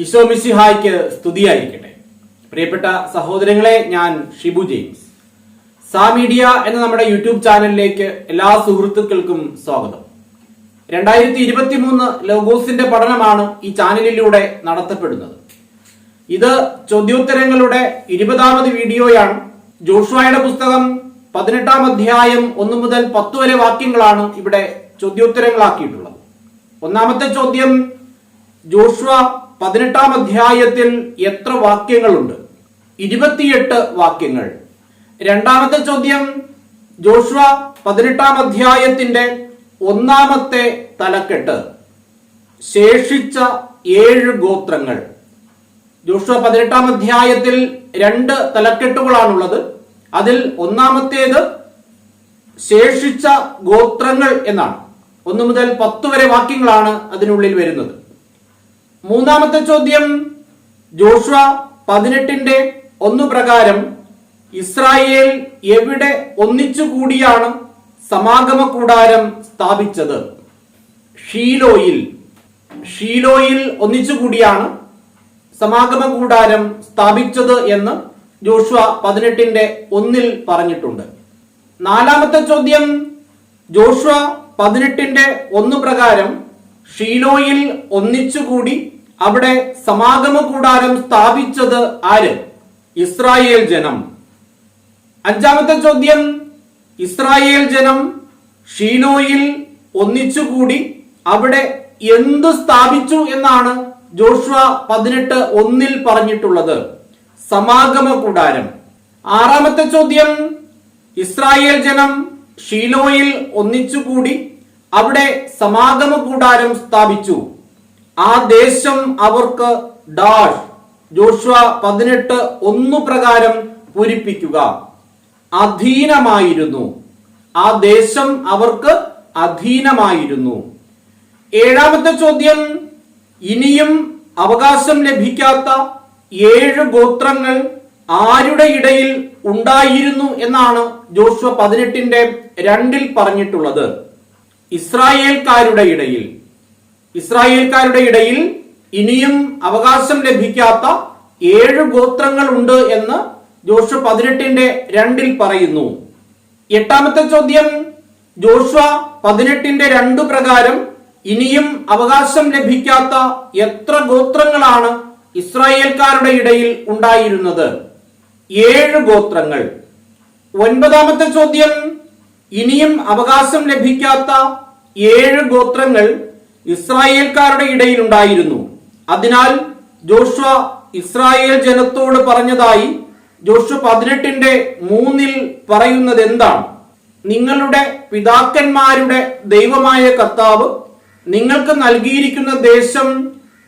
ഈശോ മിസിഹായ്ക്ക് സ്തുതിയായിരിക്കട്ടെ. പ്രിയപ്പെട്ട സഹോദരങ്ങളെ ഞാൻ ഷിബു ജെയിംസ്. സാ മീഡിയ എന്ന നമ്മുടെ യൂട്യൂബ് ചാനലിലേക്ക് എല്ലാ സുഹൃത്തുക്കൾക്കും സ്വാഗതം. രണ്ടായിരത്തി ഇരുപത്തി മൂന്ന് ലോഗോസിന്റെ പഠനമാണ് ഈ ചാനലിലൂടെ നടത്തപ്പെടുന്നത്. ഇത് ചോദ്യോത്തരങ്ങളുടെ ഇരുപതാമത് വീഡിയോയാണ്. ജോഷുവായുടെ പുസ്തകം പതിനെട്ടാം അധ്യായം ഒന്ന് മുതൽ പത്ത് വരെ വാക്യങ്ങളാണ് ഇവിടെ ചോദ്യോത്തരങ്ങളാക്കിയിട്ടുള്ളത്. ഒന്നാമത്തെ ചോദ്യം ജോഷുവ പതിനെട്ടാം അധ്യായത്തിൽ എത്ര വാക്യങ്ങളുണ്ട്? ഇരുപത്തിയെട്ട് വാക്യങ്ങൾ. രണ്ടാമത്തെ ചോദ്യം ജോഷുവ പതിനെട്ടാം അധ്യായത്തിന്റെ ഒന്നാമത്തെ തലക്കെട്ട്. ശേഷിച്ച ഏഴ് ഗോത്രങ്ങൾ. ജോഷുവ പതിനെട്ടാം അധ്യായത്തിൽ രണ്ട് തലക്കെട്ടുകളാണുള്ളത്. അതിൽ ഒന്നാമത്തേത് ശേഷിച്ച ഗോത്രങ്ങൾ എന്നാണ്. ഒന്ന് മുതൽ പത്ത് വരെ വാക്യങ്ങളാണ് അതിനുള്ളിൽ വരുന്നത്. മൂന്നാമത്തെ ചോദ്യം ജോഷുവ പതിനെട്ടിന്റെ ഒന്ന് പ്രകാരം ഇസ്രായേൽ എവിടെ ഒന്നിച്ചു കൂടിയാണ് സമാഗമ കൂടാരം സ്ഥാപിച്ചത്? ഷീലോയിൽ. ഷീലോയിൽ ഒന്നിച്ചു കൂടിയാണ് സമാഗമ കൂടാരം സ്ഥാപിച്ചത് എന്ന് ജോഷുവ പതിനെട്ടിന്റെ ഒന്നിൽ പറഞ്ഞിട്ടുണ്ട്. നാലാമത്തെ ചോദ്യം ജോഷുവ പതിനെട്ടിന്റെ ഒന്ന് പ്രകാരം ഷീലോയിൽ ഒന്നിച്ചുകൂടി അവിടെ സമാഗമ കൂടാരം സ്ഥാപിച്ചത് ആര്? ഇസ്രായേൽ ജനം. അഞ്ചാമത്തെ ചോദ്യം ഇസ്രായേൽ ജനം ഷീലോയിൽ ഒന്നിച്ചുകൂടി അവിടെ എന്ത് സ്ഥാപിച്ചു എന്നാണ് ജോഷുവ പതിനെട്ട് ഒന്നിൽ പറഞ്ഞിട്ടുള്ളത്. സമാഗമ കൂടാരം ആറാമത്തെ ചോദ്യം ഇസ്രായേൽ ജനം ഷീലോയിൽ ഒന്നിച്ചുകൂടി അവിടെ സമാഗമ കൂടാരം സ്ഥാപിച്ചു. ആ ദേശം അവർക്ക് ഡാഷ് ജോഷുവ പതിനെട്ട് ഒന്നു പ്രകാരം പൂരിപ്പിക്കുക. അധീനമായിരുന്നു. ആ ദേശം അവർക്ക് അധീനമായിരുന്നു. ഏഴാമത്തെ ചോദ്യം ഇനിയും അവകാശം ലഭിക്കാത്ത ഏഴ് ഗോത്രങ്ങൾ ആരുടെ ഇടയിൽ ഉണ്ടായിരുന്നു എന്നാണ് ജോഷുവ പതിനെട്ടിന്റെ രണ്ടിൽ പറഞ്ഞിട്ടുള്ളത്. ഇസ്രായേൽക്കാരുടെ ഇടയിൽ. ഇസ്രായേൽക്കാരുടെ ഇടയിൽ ഇനിയും അവകാശം ലഭിക്കാത്ത ഏഴ് ഗോത്രങ്ങൾ ഉണ്ട് എന്ന് ജോഷ പതിനെട്ടിന്റെ രണ്ടിൽ പറയുന്നു. എട്ടാമത്തെ ചോദ്യം ജോഷ്വ പതിനെട്ടിന്റെ രണ്ടു പ്രകാരം ഇനിയും അവകാശം ലഭിക്കാത്ത എത്ര ഗോത്രങ്ങളാണ് ഇസ്രായേൽക്കാരുടെ ഇടയിൽ ഉണ്ടായിരുന്നത്? ഏഴ് ഗോത്രങ്ങൾ. ഒൻപതാമത്തെ ചോദ്യം ഇനിയും അവകാശം ലഭിക്കാത്ത ഏഴ് ഗോത്രങ്ങൾ ഇസ്രായേൽക്കാരുടെ ഇടയിലുണ്ടായിരുന്നു അതിനാൽ ജോഷുവ ഇസ്രായേൽ ജനത്തോട് പറഞ്ഞതായി ജോഷു പതിനെട്ടിന്റെ മൂന്നിൽ പറയുന്നത് എന്താണ് നിങ്ങളുടെ പിതാക്കന്മാരുടെ ദൈവമായ കർത്താവ് നിങ്ങൾക്ക് നൽകിയിരിക്കുന്ന ദേശം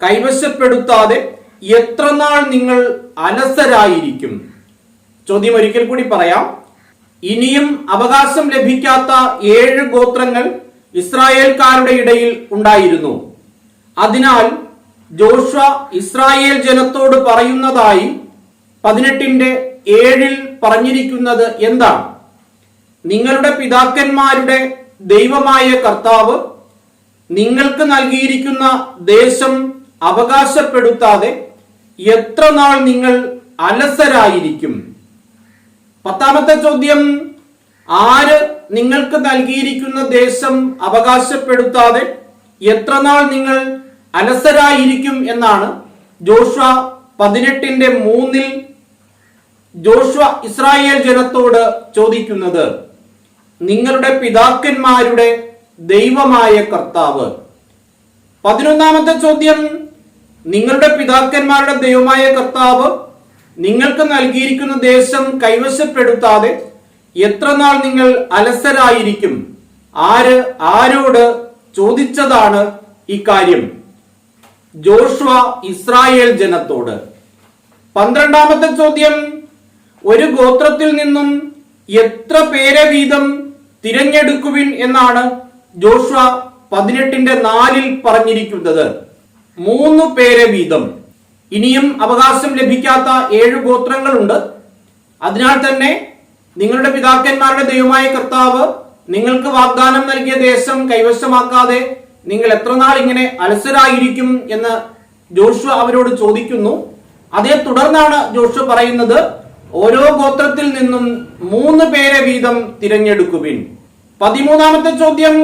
കൈവശപ്പെടുത്താതെ എത്ര നാൾ നിങ്ങൾ അലസരായിരിക്കും? ചോദ്യം ഒരിക്കൽ കൂടി പറയാം. ഇനിയും അവകാശം ലഭിക്കാത്ത ഏഴ് ഗോത്രങ്ങൾ ഇസ്രായേൽക്കാരുടെ ഇടയിൽ ഉണ്ടായിരുന്നു. അതിനാൽ ജോഷ ഇസ്രായേൽ ജനത്തോട് പറയുന്നതായി പതിനെട്ടിന്റെ ഏഴിൽ പറഞ്ഞിരിക്കുന്നത് എന്താണ്? നിങ്ങളുടെ പിതാക്കന്മാരുടെ ദൈവമായ കർത്താവ് നിങ്ങൾക്ക് നൽകിയിരിക്കുന്ന ദേശം അവകാശപ്പെടുത്താതെ എത്ര നാൾ നിങ്ങൾ അലസരായിരിക്കും? പത്താമത്തെ ചോദ്യം ആര് നിങ്ങൾക്ക് നൽകിയിരിക്കുന്ന ദേശം അവകാശപ്പെടുത്താതെ എത്ര നാൾ നിങ്ങൾ അലസരായിരിക്കും എന്നാണ് ജോഷ്വ പതിനെട്ടിന്റെ മൂന്നിൽ ജോഷ്വ ഇസ്രായേൽ ജനത്തോട് ചോദിക്കുന്നത്. നിങ്ങളുടെ പിതാക്കന്മാരുടെ ദൈവമായ കർത്താവ്. പതിനൊന്നാമത്തെ ചോദ്യം നിങ്ങളുടെ പിതാക്കന്മാരുടെ ദൈവമായ കർത്താവ് നിങ്ങൾക്ക് നൽകിയിരിക്കുന്ന ദേശം കൈവശപ്പെടുത്താതെ എത്ര നാൾ നിങ്ങൾ അലസരായിരിക്കും? ആര് ആരോട് ചോദിച്ചതാണ് ഇക്കാര്യം ജോഷ്വ ഇസ്രായേൽ ജനത്തോട്. പന്ത്രണ്ടാമത്തെ ചോദ്യം ഒരു ഗോത്രത്തിൽ നിന്നും എത്ര പേരെ വീതം തിരഞ്ഞെടുക്കുവിൻ എന്നാണ് ജോഷ്വ പതിനെട്ടിന്റെ നാലിൽ പറഞ്ഞിരിക്കുന്നത്. മൂന്ന് പേരെ വീതം. ഇനിയും അവകാശം ലഭിക്കാത്ത ഏഴ് ഗോത്രങ്ങളുണ്ട്. അതിനാൽ തന്നെ നിങ്ങളുടെ പിതാക്കന്മാരുടെ ദൈവമായ കർത്താവ് നിങ്ങൾക്ക് വാഗ്ദാനം നൽകിയ ദേശം കൈവശമാക്കാതെ നിങ്ങൾ എത്ര നാൾ ഇങ്ങനെ അലസരായിരിക്കും എന്ന് ജോഷു അവരോട് ചോദിക്കുന്നു. അതേ തുടർന്നാണ് ജോഷു പറയുന്നത് ഓരോ ഗോത്രത്തിൽ നിന്നും മൂന്ന് പേരെ വീതം തിരഞ്ഞെടുക്കുവിൻ. പതിമൂന്നാമത്തെ ചോദ്യം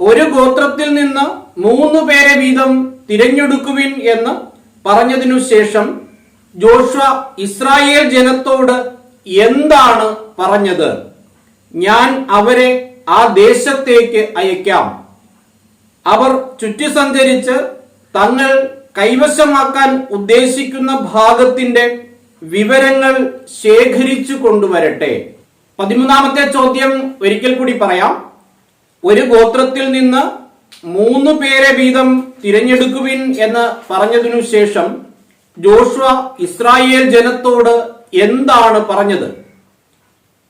ഒരു ഗോത്രത്തിൽ നിന്ന് മൂന്ന് പേരെ വീതം തിരഞ്ഞെടുക്കുവിൻ എന്ന് പറഞ്ഞതിനു ശേഷം ജോഷ ഇസ്രായേൽ ജനത്തോട് എന്താണ് പറഞ്ഞത്? ഞാൻ അവരെ ആ ദേശത്തേക്ക് അയക്കാം. അവർ ചുറ്റി സഞ്ചരിച്ച് തങ്ങൾ കൈവശമാക്കാൻ ഉദ്ദേശിക്കുന്ന ഭാഗത്തിന്റെ വിവരങ്ങൾ ശേഖരിച്ചു കൊണ്ടുവരട്ടെ. പതിമൂന്നാമത്തെ ചോദ്യം ഒരിക്കൽ കൂടി പറയാം. ഒരു ഗോത്രത്തിൽ നിന്ന് മൂന്ന് പേരെ വീതം തിരഞ്ഞെടുക്കുവിൻ എന്ന് പറഞ്ഞതിനു ശേഷം ജോഷുവ ഇസ്രായേൽ ജനത്തോട് എന്താണ് പറഞ്ഞത്?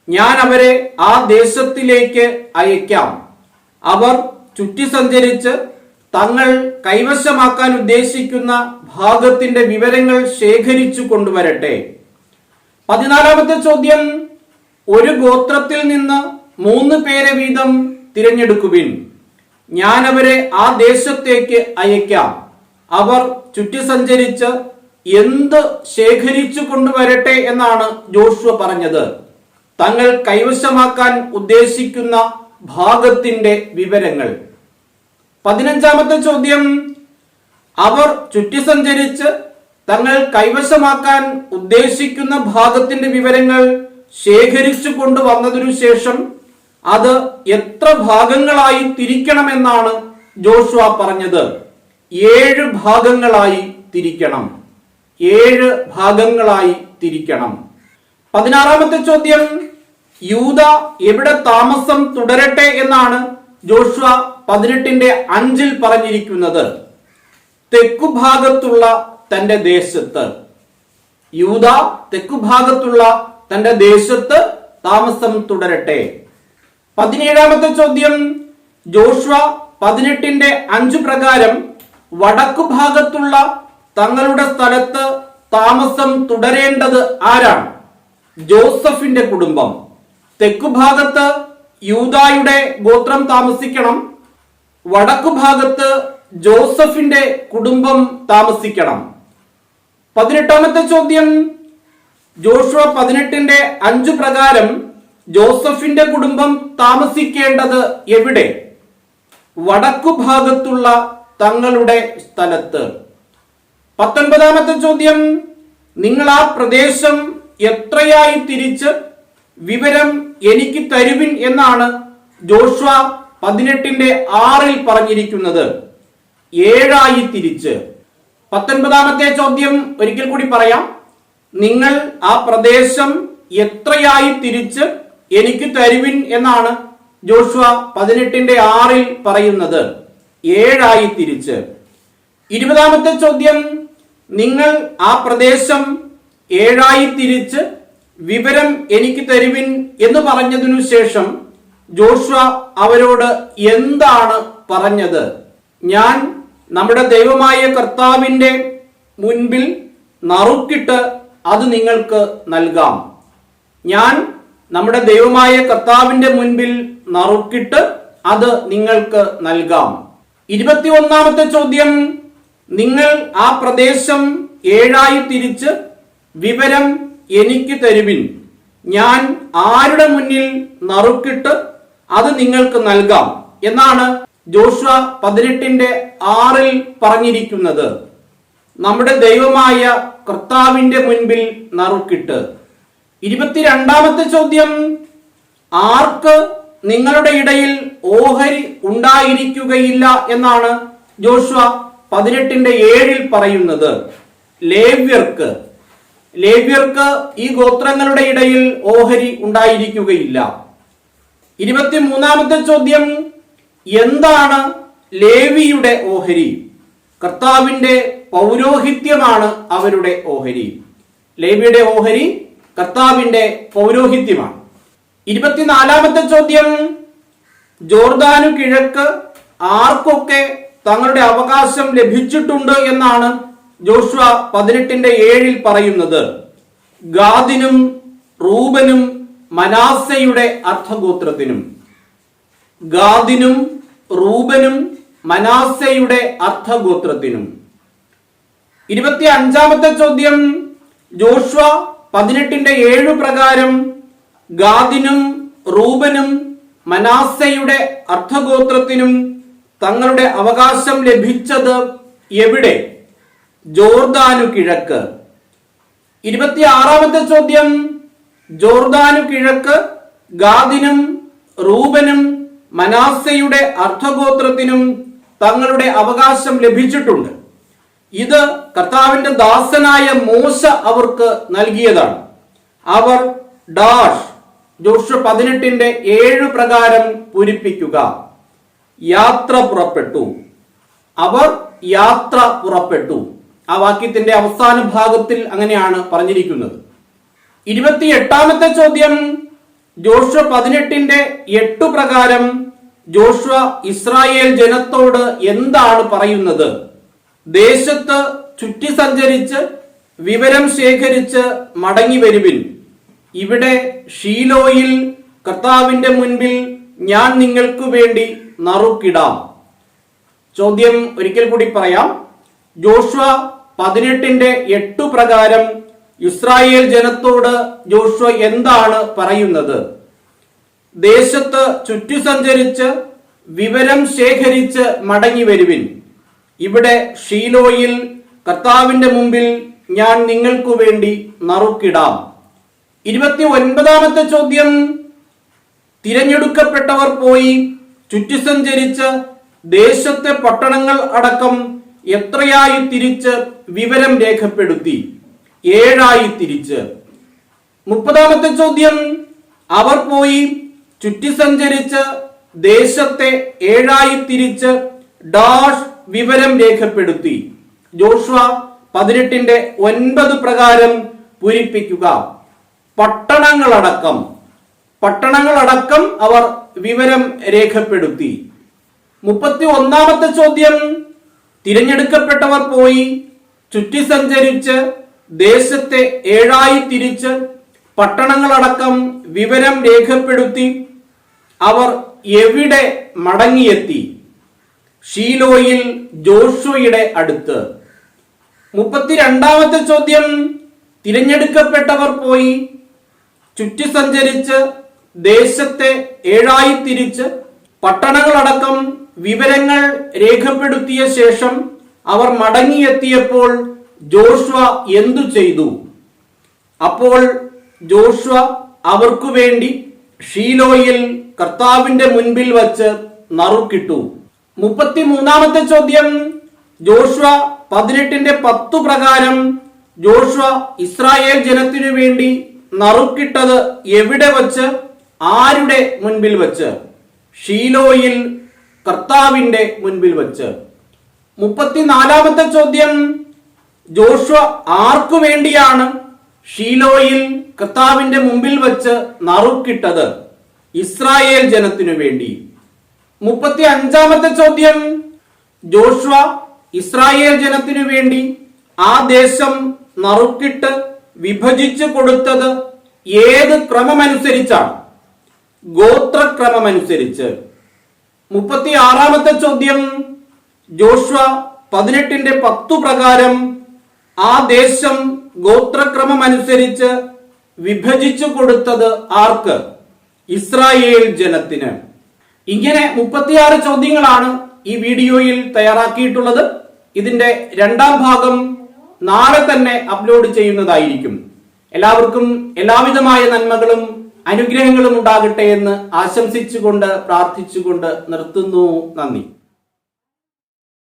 ഞാൻ അവരെ ആ ദേശത്തിലേക്ക് അയക്കാം. അവർ ചുറ്റി സഞ്ചരിച്ച് തങ്ങൾ കൈവശമാക്കാൻ ഉദ്ദേശിക്കുന്ന ഭാഗത്തിന്റെ വിവരങ്ങൾ ശേഖരിച്ചു കൊണ്ടുവരട്ടെ. പതിനാലാമത്തെ ചോദ്യം ഒരു ഗോത്രത്തിൽ നിന്ന് മൂന്ന് പേരെ വീതം തിരഞ്ഞെടുക്കുവിൻ. ഞാൻ അവരെ ആ ദേശത്തേക്ക് അയക്കാം. അവർ ചുറ്റി സഞ്ചരിച്ച് എന്ത് ശേഖരിച്ചു കൊണ്ടുവരട്ടെ എന്നാണ് ജോഷുവ പറഞ്ഞത്. തങ്ങൾ കൈവശമാക്കാൻ ഉദ്ദേശിക്കുന്ന ഭാഗത്തിന്റെ വിവരങ്ങൾ. പതിനഞ്ചാമത്തെ ചോദ്യം. അവർ ചുറ്റി സഞ്ചരിച്ച് തങ്ങൾ കൈവശമാക്കാൻ ഉദ്ദേശിക്കുന്ന ഭാഗത്തിന്റെ വിവരങ്ങൾ ശേഖരിച്ചു കൊണ്ടുവന്നതിനു ശേഷം അത് എത്ര ഭാഗങ്ങളായി തിരിക്കണമെന്നാണ് ജോഷുവ പറഞ്ഞത്. ഏഴ് ഭാഗങ്ങളായി തിരിക്കണം. ഏഴ് ഭാഗങ്ങളായി തിരിക്കണം. പതിനാറാമത്തെ ചോദ്യം യൂത എവിടെ താമസം തുടരട്ടെ എന്നാണ് ജോഷുവ പതിനെട്ടിന്റെ അഞ്ചിൽ പറഞ്ഞിരിക്കുന്നത്. തെക്കുഭാഗത്തുള്ള തന്റെ ദേശത്ത്. യൂത തെക്കുഭാഗത്തുള്ള തന്റെ ദേശത്ത് താമസം തുടരട്ടെ. പതിനേഴാമത്തെ ചോദ്യം ജോഷുവ പതിനെട്ടിന്റെ അഞ്ചു പ്രകാരം വടക്കു ഭാഗത്തുള്ള തങ്ങളുടെ സ്ഥലത്ത് താമസം തുടരേണ്ടത് ആരാണ്? ജോസഫിന്റെ കുടുംബം. തെക്കുഭാഗത്ത് യൂതായുടെ ഗോത്രം താമസിക്കണം. വടക്കു ഭാഗത്ത് ജോസഫിന്റെ കുടുംബം താമസിക്കണം. പതിനെട്ടാമത്തെ ചോദ്യം. ജോഷുവ പതിനെട്ടിന്റെ അഞ്ചു പ്രകാരം ജോസഫിന്റെ കുടുംബം താമസിക്കേണ്ടത് എവിടെ? വടക്കുഭാഗത്തുള്ള തങ്ങളുടെ സ്ഥലത്ത്. പത്തൊൻപതാമത്തെ ചോദ്യം. നിങ്ങൾ ആ പ്രദേശം എത്രയായി തിരിച്ച്? വിവരം എനിക്ക് തരുവിൻ എന്നാണ് ജോഷ്വ പതിനെട്ടിന്റെ ആറിൽ പറഞ്ഞിരിക്കുന്നത്. ഏഴായി തിരിച്ച്. പത്തൊൻപതാമത്തെ ചോദ്യം ഒരിക്കൽ കൂടി പറയാം. നിങ്ങൾ ആ പ്രദേശം എത്രയായി തിരിച്ച്? എനിക്ക് തരുവിൻ എന്നാണ് ജോഷ്വ പതിനെട്ടിന്റെ ആറിൽ പറയുന്നത്. ഏഴായി തിരിച്ച്. ഇരുപതാമത്തെ ചോദ്യം. നിങ്ങൾ ആ പ്രദേശം ഏഴായി തിരിച്ച് വിവരം എനിക്ക് തരുവിൻ എന്ന് പറഞ്ഞതിനു ശേഷം ജോഷുവ അവരോട് എന്താണ് പറഞ്ഞത്? ഞാൻ നമ്മുടെ ദൈവമായ കർത്താവിന്റെ മുൻപിൽ നറുക്കിട്ട് അത് നിങ്ങൾക്ക് നൽകാം. ഞാൻ നമ്മുടെ ദൈവമായ കർത്താവിന്റെ മുൻപിൽ നറുക്കിട്ട് അത് നിങ്ങൾക്ക് നൽകാം. ഇരുപത്തി ഒന്നാമത്തെ ചോദ്യം നിങ്ങൾ ആ പ്രദേശം ഏഴായി തിരിച്ച് വിവരം എനിക്ക് തരുവിൻ. ഞാൻ ആരുടെ മുന്നിൽ നറുക്കിട്ട് അത് നിങ്ങൾക്ക് നൽകാം എന്നാണ് ജോഷ പതിനെട്ടിന്റെ ആറിൽ പറഞ്ഞിരിക്കുന്നത്. നമ്മുടെ ദൈവമായ കർത്താവിന്റെ മുൻപിൽ നറുക്കിട്ട്. ഇരുപത്തിരണ്ടാമത്തെ ചോദ്യം ആർക്ക് നിങ്ങളുടെ ഇടയിൽ ഓഹരി ഉണ്ടായിരിക്കുകയില്ല എന്നാണ് ജോഷുവ പതിനെട്ടിന്റെ ഏഴിൽ പറയുന്നത് ലേവ്യർക്ക് ലേവ്യർക്ക് ഈ ഗോത്രങ്ങളുടെ ഇടയിൽ ഓഹരി ഉണ്ടായിരിക്കുകയില്ല. ഇരുപത്തിമൂന്നാമത്തെ ചോദ്യം എന്താണ് ലേവിയുടെ ഓഹരി? കർത്താവിന്റെ പൗരോഹിത്യമാണ് അവരുടെ ഓഹരി. ലേവിയുടെ ഓഹരി കർത്താവിന്റെ പൗരോഹിത്യമാണ്. ഇരുപത്തിനാലാമത്തെ ചോദ്യം ജോർദാനു കിഴക്ക് ആർക്കൊക്കെ തങ്ങളുടെ അവകാശം ലഭിച്ചിട്ടുണ്ട് എന്നാണ് ജോഷുവ പതിനെട്ടിന്റെ ഏഴിൽ പറയുന്നത്. ഗാദിനും റൂബനും മനാസയുടെ അർത്ഥഗോത്രത്തിനും. ഗാദിനും റൂബനും മനാസയുടെ അർത്ഥഗോത്രത്തിനും. ഇരുപത്തി അഞ്ചാമത്തെ ചോദ്യം. ജോഷ്വ പതിനെട്ടിന്റെ ഏഴു പ്രകാരം ഗാദിനും റൂബനും മനാസയുടെ അർത്ഥഗോത്രത്തിനും തങ്ങളുടെ അവകാശം ലഭിച്ചത് എവിടെ? ജോർദാനു കിഴക്ക്. ഇരുപത്തിയാറാമത്തെ ചോദ്യം. ജോർദാനു കിഴക്ക് ഗാദിനും റൂബനും മനാസയുടെ അർത്ഥഗോത്രത്തിനും തങ്ങളുടെ അവകാശം ലഭിച്ചിട്ടുണ്ട്. ഇത് കർത്താവിന്റെ ദാസനായ മോശ അവർക്ക് നൽകിയതാണ്. അവർ ഡാഷ് ജോഷ പതിനെട്ടിന്റെ ഏഴ് പ്രകാരം പൂരിപ്പിക്കുക. യാത്ര പുറപ്പെട്ടു. അവർ യാത്ര പുറപ്പെട്ടു. ആ വാക്യത്തിന്റെ അവസാന ഭാഗത്തിൽ അങ്ങനെയാണ് പറഞ്ഞിരിക്കുന്നത്. ഇരുപത്തി എട്ടാമത്തെ ചോദ്യം ജോഷ പതിനെട്ടിന്റെ എട്ടു പ്രകാരം ജോഷ ഇസ്രായേൽ ജനത്തോട് എന്താണ് പറയുന്നത്? ദേശത്ത് ചുറ്റി സഞ്ചരിച്ച് വിവരം ശേഖരിച്ച് മടങ്ങി വരുവിൻ. ഇവിടെ ഷീലോയിൽ കർത്താവിന്റെ മുൻപിൽ ഞാൻ നിങ്ങൾക്കു വേണ്ടി നറുക്കിടാം. ചോദ്യം ഒരിക്കൽ കൂടി പറയാം. ജോഷ്വ പതിനെട്ടിന്റെ എട്ടു പ്രകാരം ഇസ്രായേൽ ജനത്തോട് ജോഷ്വ എന്താണ് പറയുന്നത്? ദേശത്ത് ചുറ്റു സഞ്ചരിച്ച് വിവരം ശേഖരിച്ച് മടങ്ങി വരുവിൻ. ഇവിടെ ഷീലോയിൽ കർത്താവിന്റെ മുമ്പിൽ ഞാൻ നിങ്ങൾക്കു വേണ്ടി നറുക്കിടാം. ഇരുപത്തി ഒൻപതാമത്തെ ചോദ്യം. തിരഞ്ഞെടുക്കപ്പെട്ടവർ പോയി ചുറ്റി സഞ്ചരിച്ച് ദേശത്തെ പട്ടണങ്ങൾ അടക്കം എത്രയായി തിരിച്ച് വിവരം രേഖപ്പെടുത്തി? ഏഴായി തിരിച്ച്. മുപ്പതാമത്തെ ചോദ്യം. അവർ പോയി ചുറ്റി സഞ്ചരിച്ച് ദേശത്തെ ഏഴായി തിരിച്ച് ഡാഷ് വിവരം രേഖപ്പെടുത്തി. ജോഷ്വ പതിനെട്ടിന്റെ ഒൻപത് പ്രകാരം പൂരിപ്പിക്കുക. പട്ടണങ്ങളടക്കം. പട്ടണങ്ങളടക്കം അവർ വിവരം രേഖപ്പെടുത്തി. മുപ്പത്തി ഒന്നാമത്തെ ചോദ്യം. തിരഞ്ഞെടുക്കപ്പെട്ടവർ പോയി ചുറ്റി സഞ്ചരിച്ച് ദേശത്തെ ഏഴായി തിരിച്ച് പട്ടണങ്ങളടക്കം വിവരം രേഖപ്പെടുത്തി അവർ എവിടെ മടങ്ങിയെത്തി? ഷീലോയിൽ ജോഷുയുടെ അടുത്ത്. മുപ്പത്തിരണ്ടാമത്തെ ചോദ്യം. തിരഞ്ഞെടുക്കപ്പെട്ടവർ പോയി ചുറ്റി സഞ്ചരിച്ച് ദേശത്തെ ഏഴായി തിരിച്ച് പട്ടണങ്ങളടക്കം വിവരങ്ങൾ രേഖപ്പെടുത്തിയ ശേഷം അവർ മടങ്ങിയെത്തിയപ്പോൾ ജോഷ്വ എന്തു ചെയ്തു? അപ്പോൾ ജോഷ്വ അവർക്കു വേണ്ടി ഷീലോയിൽ കർത്താവിന്റെ മുൻപിൽ വച്ച് നറുക്കിട്ടു. മുപ്പത്തിമൂന്നാമത്തെ ചോദ്യം ജോഷ്വ പതിനെട്ടിന്റെ പത്തു പ്രകാരം ജോഷ്വ ഇസ്രായേൽ ജനത്തിനു വേണ്ടി നറുക്കിട്ടത് എവിടെ വച്ച്? ആരുടെ മുൻപിൽ വച്ച്? ഷീലോയിൽ കർത്താവിന്റെ മുൻപിൽ വച്ച്. മുപ്പത്തിനാലാമത്തെ ചോദ്യം ജോഷ്വ ആർക്കു വേണ്ടിയാണ് ഷീലോയിൽ കർത്താവിന്റെ മുമ്പിൽ വച്ച് നറുക്കിട്ടത്? ഇസ്രായേൽ ജനത്തിനു വേണ്ടി. മുപ്പത്തി അഞ്ചാമത്തെ ചോദ്യം ജോഷ്വ ഇസ്രായേൽ ജനത്തിനു വേണ്ടി ആ ദേശം നറുക്കിട്ട് വിഭജിച്ചു കൊടുത്തത് ഏത് ക്രമമനുസരിച്ചാണ്? ഗോത്രക്രമമനുസരിച്ച്. മുപ്പത്തി ആറാമത്തെ ചോദ്യം. ജോഷ്വ പതിനെട്ടിന്റെ പത്തു പ്രകാരം ആ ദേശം ഗോത്രക്രമമനുസരിച്ച് വിഭജിച്ചു കൊടുത്തത് ആർക്ക്? ഇസ്രായേൽ ജനത്തിന്. ഇങ്ങനെ മുപ്പത്തിയാറ് ചോദ്യങ്ങളാണ് ഈ വീഡിയോയിൽ തയ്യാറാക്കിയിട്ടുള്ളത്. ഇതിന്റെ രണ്ടാം ഭാഗം നാളെ തന്നെ അപ്ലോഡ് ചെയ്യുന്നതായിരിക്കും. എല്ലാവർക്കും എല്ലാവിധമായ നന്മകളും അനുഗ്രഹങ്ങളും ഉണ്ടാകട്ടെ എന്ന് ആശംസിച്ചുകൊണ്ട് പ്രാർത്ഥിച്ചുകൊണ്ട് നിർത്തുന്നു. നന്ദി.